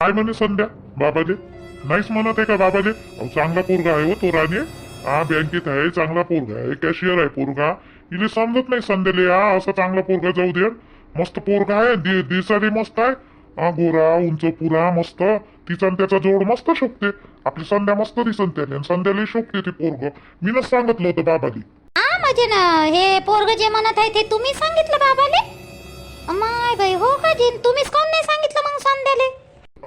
काय म्हणे संध्या बाबाले? नाहीच म्हणत आहे का बाबाले? अहो, चांगला पोरगा आहे हो तो राणे. हा बँकेत आहे चांगला पोरगा आहे कॅशियर आहे पोरगा. इले समजत नाही संध्याले हा असा चांगला पोरगा जाऊ दे. मस्त पोरगा आहे दि- दिसायला मस्त आहे. हा गोरा उंच पुरा मस्त. तिचा त्याचा जोड मस्त शोभते. आपली संध्या मस्त दिसन त्याने आणि संध्याला शोभते ते पोरग. मीनच सांगितलं होतं बाबाली. हा ना हे पोरग जे म्हणत आहे ते तुम्ही सांगितलं बाबाले? माय बाई हो का जी? तुम्हीच कोण नाही सांगितलं मग संध्याले?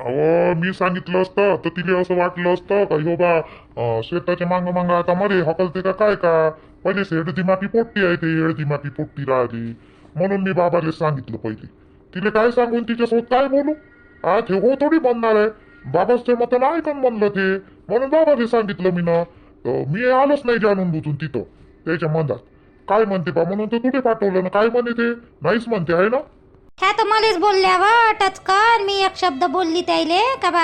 अहो मी सांगितलं असतं तर तिला असं वाटलं असतं का हो बा अं, शेताच्या मांग मांग आता मरे हकलते का काय का? पहिले शेड दिमाकी पोट्टी आहे ते येड दिमाकी पोट्टी राहिली म्हणून मी बाबाला सांगितलं पहिले. तिला काय सांगून तिच्यासोबत काय बोलू? आ ते हो थोडी बनणार आहे. बाबाचे मत नाही पण म्हणलं ते. म्हणून बाबाने सांगितलं मी ना तर मी आलोच नाही जाणून बुजून तिथं त्याच्या मनात काय म्हणते बा म्हणून तर कुठे पाठवलं ना काय म्हणे ते? नाहीच म्हणते आहे ना? ह्या तर मलाच बोलल्या व टचकन मी एक शब्द बोलली त्याले का बा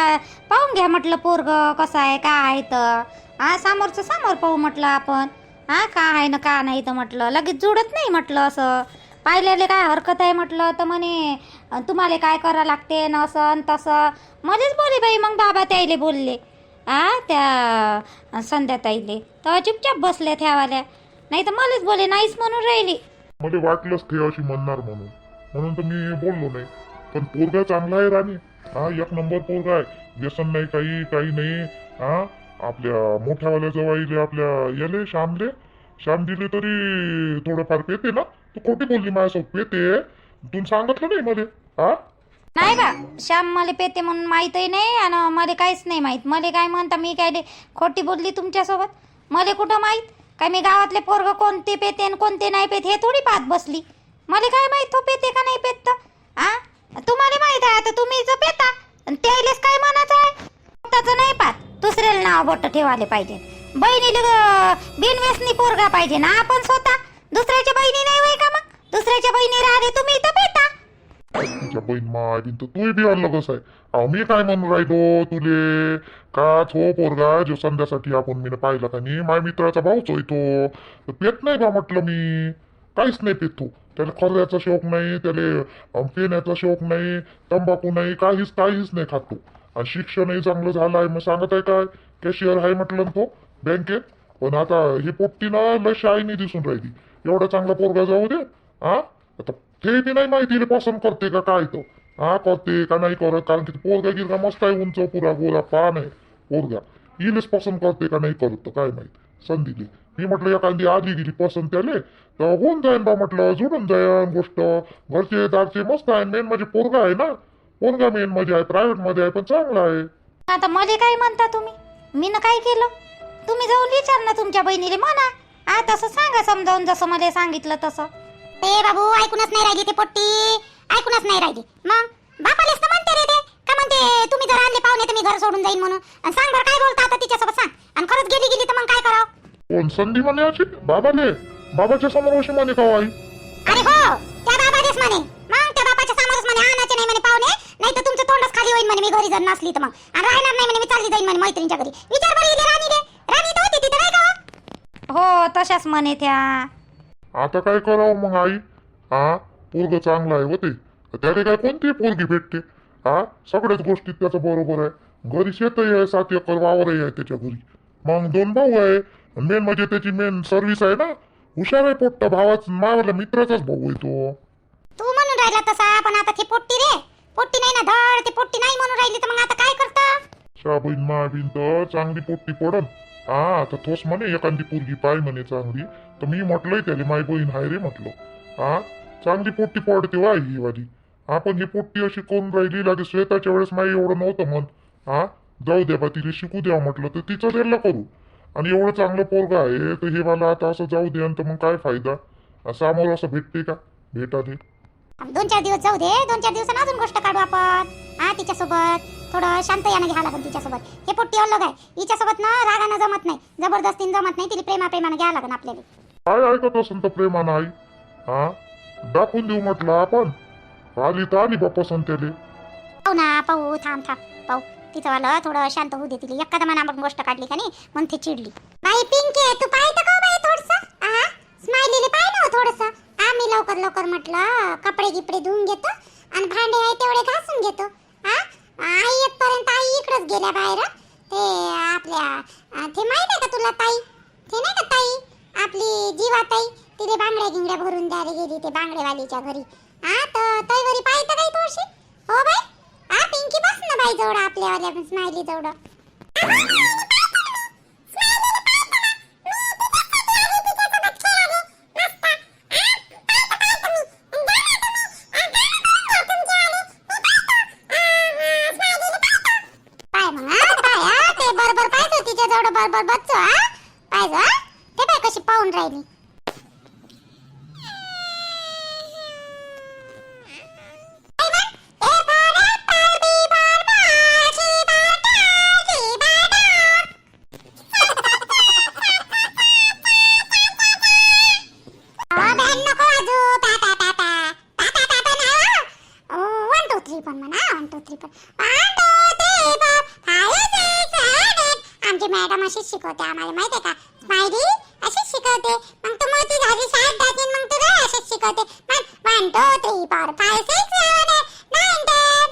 पाहून घ्या म्हटलं पोरग कसं आहे काय आहे तर. हा समोरचं समोर पाहू म्हटलं आपण. हा का आहे ना का नाही तर म्हटलं. लगेच जुडत नाही म्हटलं असं. पाहिलेले काय हरकत आहे म्हटलं तर म्हणे तुम्हाला काय करा लागते न असं तसं. मध्येच बोले बाई मग बाबा त्याईले बोलले. आ त्या संध्याताईले तर चुपचाप बसल्या त्यावाल्या नाही तर मलाच बोले नाहीच म्हणून राहिली. मला वाटलंच ते अशी म्हणणार म्हणून. म्हणून तर मी बोललो नाही. पण पोरगा चांगला आहे राणी. हा एक नंबर पोरगा आहे. व्यसन नाही काही काही नाही. हा आपल्या मोठ्यावाल्या जवळ आपल्या याले श्यामले. श्याम दिले तरी थोडंफार पेते ना? तू खोटी बोलली माझ्यासोबत पेते. तू सांगितलं नाही मध्ये हा? नाही बा श्याम मला पेते म्हणून माहीतही नाही आणि मला काहीच नाही माहीत. मला काय म्हणता मी काय खोटी बोलली तुमच्यासोबत? मला कुठं माहीत? काय मी गावातले पोरग कोणते पेते आणि कोणते नाही पेते हे थोडी पाहत बसली. मला काय माहीत तो पेते का नाही पेत तर आ? तुम्हाला माहीत आहे आता तुम्ही जर पेता आणि त्याईलेच काय म्हणायचं आहे? त्याचं नाही पाहत. दुसऱ्याला नाव बोट ठेवायला पाहिजे. बहिणीला बिनवेसनी पोरगा पाहिजे ना आपण स्वतः? दुसऱ्याच्या बहिणी नाही वय का मग? दुसऱ्याच्या बहिणी राहिले तुम्ही इथं पेता. तुझ्या बहीण माय बिन तर तूही बी आणलं कसं आहे. अहो मी काय म्हणून राहिलो तुले? का थो पोरगा जो संध्यासाठी आपण मी पाहिलं का नाही? माझ्या मित्राचा भाऊच होय तो. पेत नाही बा म्हटलं मी. काहीच नाही पेत तू. त्याला खर्याचा शौक नाही त्याला पिण्याचा शौक नाही तंबाखू नाही काहीच काहीच नाही खात तो. आणि शिक्षणही चांगलं झालं आहे. मग सांगत आहे काय? कॅशियर आहे म्हटलं तो बँकेत. पण आता हे पोट्टी ना लय शाईनी दिसून राहिली. एवढा चांगला पोरगा जाऊ दे हा? आता ते बी नाही माहिती पसंत करते का काय तो? हा करते का नाही करत? कारण की पोरगा गिरगा मस्त आहे उंच पुरा गोरा पान आहे पोरगा. इलेच पसंत करते का नाही करत काय माहीत. संधीली मी म्हटलं एखादी आली गेली पसंत त्याले. तर होऊन जाईन बा म्हटलं जुडून जाईन गोष्ट. घरचे दारचे मस्त आहे मेन म्हणजे पोरगा आहे ना. पोरगा मेन मध्ये आहे प्रायव्हेटमध्ये आहे पण चांगला आहे. आता मला काय म्हणता तुम्ही? मी ना काय केलं? तुम्ही जाऊन विचार ना तुमच्या बहिणीला म्हणा. आ तसं सांगा समजावून जसं मला सांगितलं तसं. ते बाबू ऐकूनच नाही राहिली ते पोट्टी. ऐकूनच नाही राहिली. मग? बापालेच तर म्हणते रे ते. का म्हणते तुम्ही जर आणले पाहुणे तर मी घर सोडून जाईन म्हणून. आणि सांग बरं काय बोलता आता तिच्यासोबत सांग. आणि खरंच गेली गेली तर मग काय करावं? कोण संधी म्हणे अशी बाबाले बाबाच्या समोर अशी म्हणे का आई? अरे हो त्या बाबालेच म्हणे मग त्या बापाच्या समोरच म्हणे आणायचे नाही म्हणे पाहुणे. नाही तर तुमचं तोंडच खाली होईल म्हणे. मी घरी जर नसली तर मग. आणि राहणार नाही म्हणे. मी चालली जाईन म्हणे मैत्रिणीच्या घरी. विचार बरं इले राणी रे राणी तर होती तिथं नाही का हो? हो तशाच म्हणे त्या. आता काय करावं मग आई? हा पोरग चांगला आहे होते. त्याने काय कोणती पोरगी भेटते. हा सगळ्याच गोष्टीत त्याचं बरोबर आहे. घरी शेतही आहे सात एकर वावरही आहे त्याच्या घरी. मग दोन भाऊ आहे. मेन म्हणजे त्याची मेन सर्व्हिस आहे ना. हुशार आहे पोट्टा भावाच. मावाला मित्राचाच भाऊ आहे तो. तू म्हणून राहिला तसा पण आता ती पोट्टी रे. पोट्टी नाही ना धड ती पोट्टी नाही म्हणून राहिली तर मग आता काय करता? शाबीन माबीन तर चांगली पोट्टी पडन. हा आता थोस म्हणे एखादी पोरगी पाय म्हणे चांगली. तर मी म्हटलंय त्याला माय बहीण हाय रे म्हटलं. हा चांगली पोट्टी पडते वा ही वाली. हा पण ही पोट्टी अशी करून राहिली लागे श्वेताच्या वेळेस माई एवढं नव्हतं मन हा जाऊ द्या बा तिला शिकू द्या म्हटलं तर तिचं त्याला करू. आणि एवढं चांगलं पोरगा आहे तर हे मला आता असं जाऊ दे तर मग काय फायदा? समोर असं भेटते का? भेटा दे दोन चार दिवस जाऊ दे दोन चार दिवसांनी अजून गोष्ट काढू आपण. हा तिच्यासोबत. थोडं शांत यानं घ्या लागेल तिच्यासोबत. हे पोट्टी अलग आहे. हिच्यासोबत ना रागानं जमत नाही. जबरदस्तीनं जमत नाही तिला प्रेमा प्रेमानं घ्या लागेल आपल्याला. काय ऐकत असेल तर प्रेमानं आई. हा? दाखवून देऊ म्हटलं आपण. आली तर आली बाप्पा संत्याले. पाहू ना पाहू थांब थांब. पाहू. तिथं आलं थोडं शांत होऊ दे तिला. एखादा मना आपण गोष्ट काढली का नाही मग ती चिडली. बाई पिंकी तू पाहिजे का हो बाई थोडस? स्माइलीले पाय ना हो थोडस? आम्ही लवकर लवकर म्हटलं कपडे गिपडे धुवून घेतो आणि भांडे आहे तेवढे घासून घेतो. हा आई येतपर्यंत आई इकडेच गेल्या बाहेर. ते आपल्या ते माहीत आहे का तुला ताई? ते नाही का ताई? आपली जीवा ताई तिथे बांगड्या गिंगड्या भरून द्यायला गेली ते बांगडेवालीच्या घरी. हा तर तैवरी पाहिजे काही थोडीशी हो बाई. हा पिंकी बस ना बाई जवळ आपल्यावाल्या स्माइली जवळ पाय मग बरोबर पाहिजे तिच्या जवळ बरोबर बच्चो हा. पाहिजे ते पाय कशी पाहून राहिली. अशीच शिकवते आम्हाला माहिती आहे का? स्माइली अशीच शिकवते. मग तू मोठी झाली शाळेत जाशील मग तू रोज अशीच शिकवते. मग one two three four five six seven eight nine ten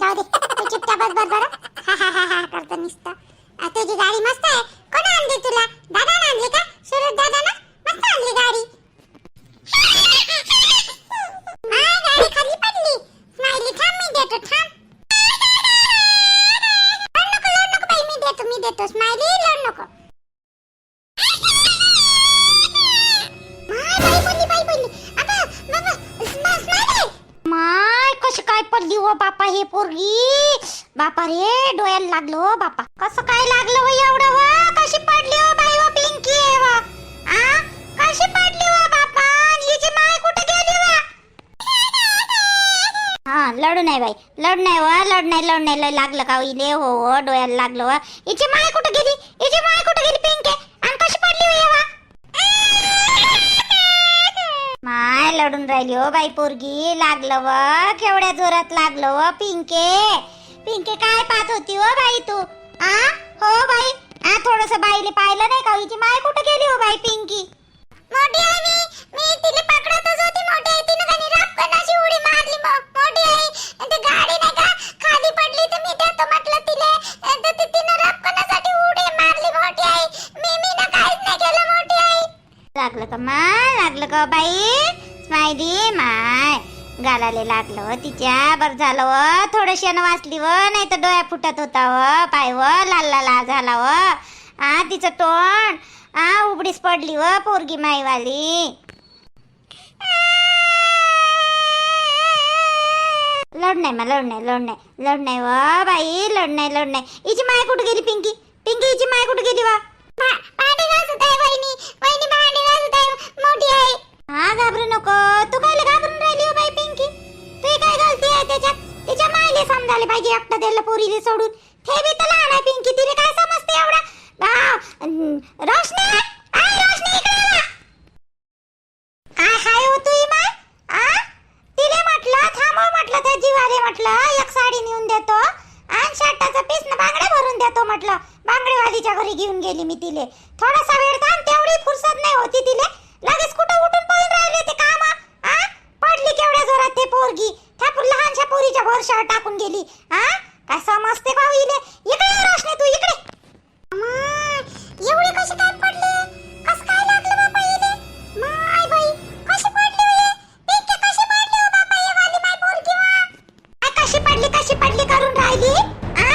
जाऊ दे. तू चुपचाप बस बस बरं. हा हा हा हा करतो नुसतं. तुझी गाडी मस्त आहे. हो बापा हे पोरगी. बापा रे डोळ्याला लागलो हो, बापा. कसं काय लागलं हो एवढं व कशी पडली हो बाई हो पिंकी? आहे व आ? कशी पडली हो बापा? हिची माय कुठे गेली व हा लढू नाही बाई. लढ नाही हो, व लढ नाही लढ नाही. लय लागलं का इले हो डोळ्याला लागलो व हिची माय कुठे गेली? हिची माय कुठे गेली पिंकी? आणि कशी पडली हो एव्हा माय लढून राहिली हो बाई पोरगी. लागलं व केवढ्या जोरात लागलं व पिंके. पिंके काय पाहत होती हो बाई तू? आ? हो बाई. आ थोडस बाईले पाहिलं नाही का? हिची माय कुठे गेली हो बाई पिंकी? मोठी आहे मी. मी तिला पकडतच होती. मोठी आहे तिने कधी रपकन अशी उडी मारली मग. मोठी आहे. ती गाडी नाही का? खाली पडली तर मी देतो म्हटलं तिले. तर ती तिने रपकनासाठी उडी मारली. मोठी आहे. मी मी ना काहीच नाही केलं. लागलं का माय? लागलं का बाई? स्माइली माय. गालाले लागलं हो तिच्या. बर झालं व थोडंशी वाचली हो, व नाही तर डोळ्या फुटत होता व पाय व लाल लाल झाला व आ तिचं तोंड. आ उघडीच पडली व पोरगी माईवाली. लढ नाही मा लढ नाही लढ नाही लढ नाही व बाई लढ नाही लढ नाही हिची माय कुठे गेली पिंकी? पिंकी हिची माय कुठे गेली वा? त्याला सोडून. ते बी तर लहान आहे पिंकी तिने काय समजते एवढा? रोशनी? आय रोशनी इकडे ये काय हाय हो तू माय आ? तिने म्हटलं थांबव हो म्हटलं त्या जीवाले म्हटलं एक साडी नेऊन देतो. आणि शर्टाचं पीस न बांगडे भरून देतो म्हटलं. बांगडेवालीच्या घरी घेऊन गेली मी तिले. थोडासा वेळ थांब तेवढी फुरसत नाही होती तिले. लगेच कुठं उठून पळून राहिले ते काम? आ? पडली केवढ्या जोरात ते पोरगी. त्या लहानशा पोरीच्या भरशावर टाकून गेली. आ? काय समजते का हो इले? इकडे रोशनी तू इकडे. एवढे कसे काय पडले? कसं काय लागलं बापा माय बाई कशी पडली हो हे? कशी पडली हो बापा हे वाली माय पोरगी वा? कशी पडली कशी पडली करून राहिली? आ?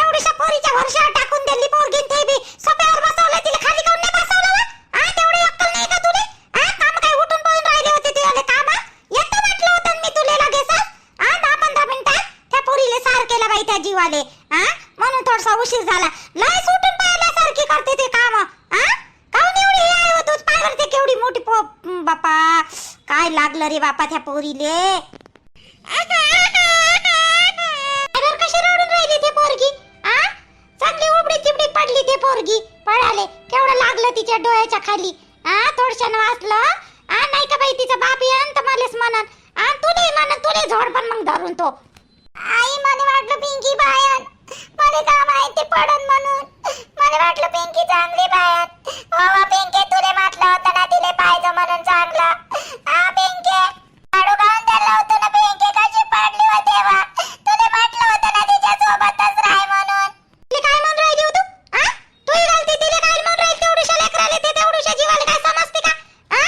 तेवढीशा पोरीच्या भरशावर टाकून दिली पोरगी ते बी सोप्यावर बसवलं तिला खाली काऊन नाही बसवलं वा? आ तेवढी अक्कल नाही का तुले आ काम काय उठून पळून राहिले होते तुझ्याले काम येतं म्हटलं होतं मी तुले लगेच आ दहा पंधरा मिनिटात त्या पोरीले सार केलं बाई त्या जीवाले आ म्हणून थोडासा उशीर झाला लय सुटून पाहिल्यासारखी करते ते काम आ काऊन एवढी हे आहे हो तूच पाय बरं ते केवढी मोठी पो बापा काय लागलं रे बापा त्या पोरीले. कशी रडून राहिली ते पोरगी? आ? चांगली उबडी तिबडी पडली ते पोरगी. पळाले केवढं लागलं तिच्या डोळ्याच्या खाली. आ थोडशानं वाचलं. आ नाही का बाई तिचा बाप येन तर मलाच म्हणन. आ तुले म्हणन तुले झोड पण मग धरून तो. आई मला वाटलं पिंकी बायन मला का माहिती पडन म्हणून? मला वाटलं पिंकी चांगली बायन बाबा हो, पिंकी तुले म्हटलं होतं ना तिले पाहिजे म्हणून चांगलं हा पिंकी लाडू खाऊन दिला होता ना बँके कशी पडली हो तेव्हा तुला म्हटलं होतं ना तिच्या सोबतच राह म्हणून तिला काय म्हणून राहिली हो तू आ तू घालते तिला काय म्हणून राहिली तेवढ्याशा लेकराले ते तेवढ्याशा जीवाला काय समजते का आ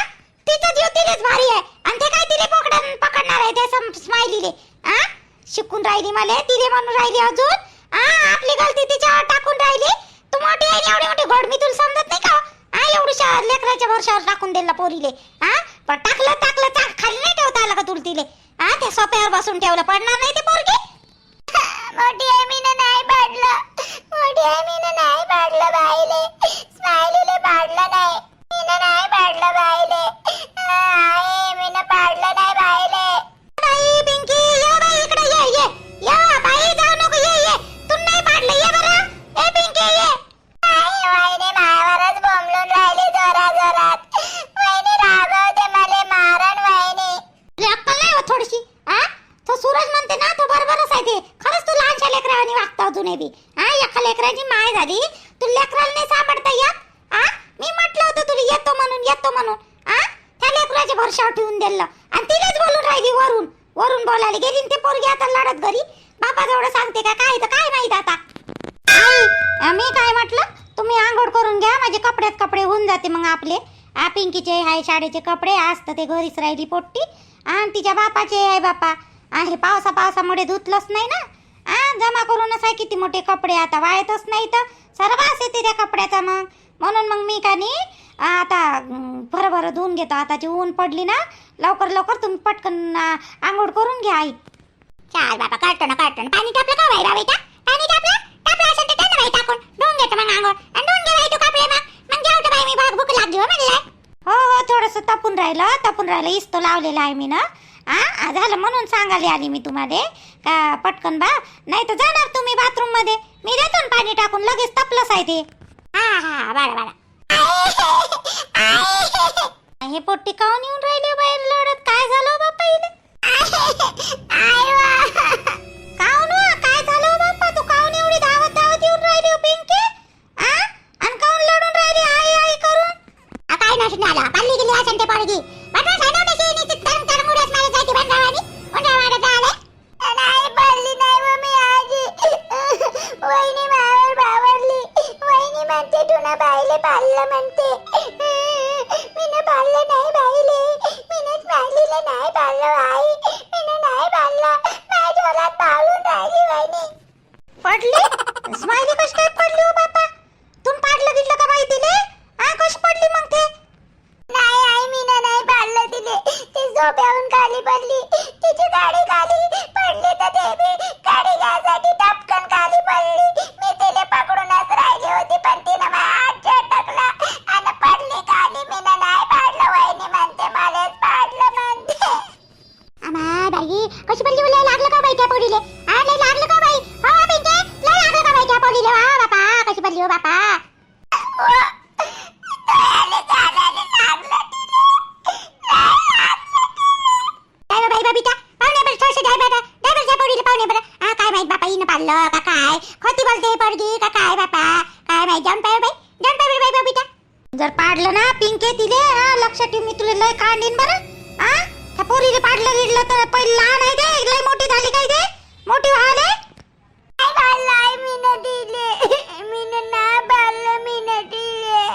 तिचा जीव तिलेच भारी आहे आणि ते काय तिले पकडन पकडणार आहे ते स्माइलीले आ शिकून राहिली मला तिले म्हणून राहिली अजून आ आपली गलती तिच्यावर टाकून राहिली तू मोठी आहे एवढी मोठी घोड मी तुला समजत नाही का आ एवढ्या लेकराच्या भरशावर टाकून दिला पोरीले हा पण टाकलं टाकलं चाक खाली नाही ठेवता आलं का तुला तिले आ त्या सोप्यावर बसून ठेवलं पडणार नाही ते पोरगी? मोठी आहे मी नाही पाडलं. मोठी आहे मी नाही पाडलं बाईले. स्माइलीले पाडलं नाही. मी नाही पाडलं बाईले. आई मी पाडलं नाही का काय तर काय माहीत आता? आई मी काय म्हटलं? तुम्ही आंघोळ करून घ्या माझे कपड्यात कपडे होऊन जाते मग आपले. आ पिंकीचे हाय शाळेचे कपडे आज तर ते घरीच राहिली पोट्टी. आणि तिच्या बापाचे आहे बापा. आहे पावसा पावसामुळे धुतलंच नाही ना? आ जमा करूनच आहे किती मोठे कपडे आता वाळतच नाही तर. सर्वास येते त्या कपड्याचा मग. म्हणून मग मी का नाही आता भरभर भरं धुवून घेतो. आताची ऊन पडली ना लवकर लवकर तुम्ही पटकन आंघोळ करून घ्या आई. चाल बाबा काढतो ना काढतो ना. पाणी टाकलं का बाई बेटा पाणी टाकलं टाकलं असेल तर त्यानं बाई टाकून. धुवून घेतो मग आंघोळ. आणि धुवून घे बाई तू कपडे मग. मग जेवतो बाई मी भाग भूक लागली हो म्हणलं. हो हो थोडस तपून राहिलं तपून राहिलं. इस्तो लावलेला आहे मी ना. आ, झालं म्हणून सांगायला आली मी तुम्हाला. का पटकन बा. नाही तर जाणार तुम्ही बाथरूममध्ये. मी देतो ना पाणी टाकून लगेच तपलंच आहे ते. हा हा बाळा बाळा. हे पोट्टी काऊन येऊन राहिले बाहेर बाईले नाही काय खोटी बोलते पोरगी का काय बापा? काय माहीत जाऊन पाय बाई जाऊन पाय बाई बबिता जर पाडलं ना पिंके तिले हा लक्षात ठेव मी तुला लय काढीन बरं. हा? त्या पोरीले पाडलं गिडलं तर पहिले लहान आहे ते लय मोठी झाली काय ते मोठी व्हायले? काय पाडलं मी न दिले मी ना पाडलं मी न दिले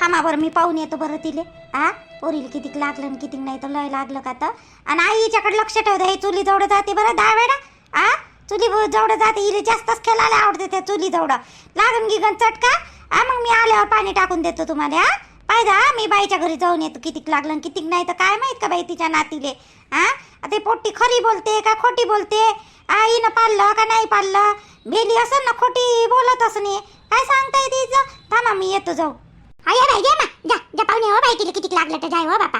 थांबा बरं मी पाहून येतो बरं तिले. आ पोरीला कितीक लागलं आणि कितीक नाही तर लय लागलं का तर? आणि आई हिच्याकडे लक्ष ठेवते हे चुली जवळ जाते बरं दहा वेळा. आ चुली जवळ जाते हिला जास्तच खेळायला आवडते त्या चुली जवळ गी गिगन चटका आ मग मी आल्यावर पाणी टाकून देतो तुम्हाला हा. पाहिजे हा मी बाईच्या घरी जाऊन येतो कितीक लागलं आणि कितीक नाही तर काय माहीत का बाई तिच्या नातीले हा? ते पोट्टी खरी बोलते का खोटी बोलते? आईनं पाळलं का नाही पाळलं? भेली असं ना खोटी बोलत असं काय सांगता येते थांबा मी येतो जाऊ. अरे बाई दे ना. जा जा पाहुणे हो बाई तिला किती लागलं तर जाय हो बापा.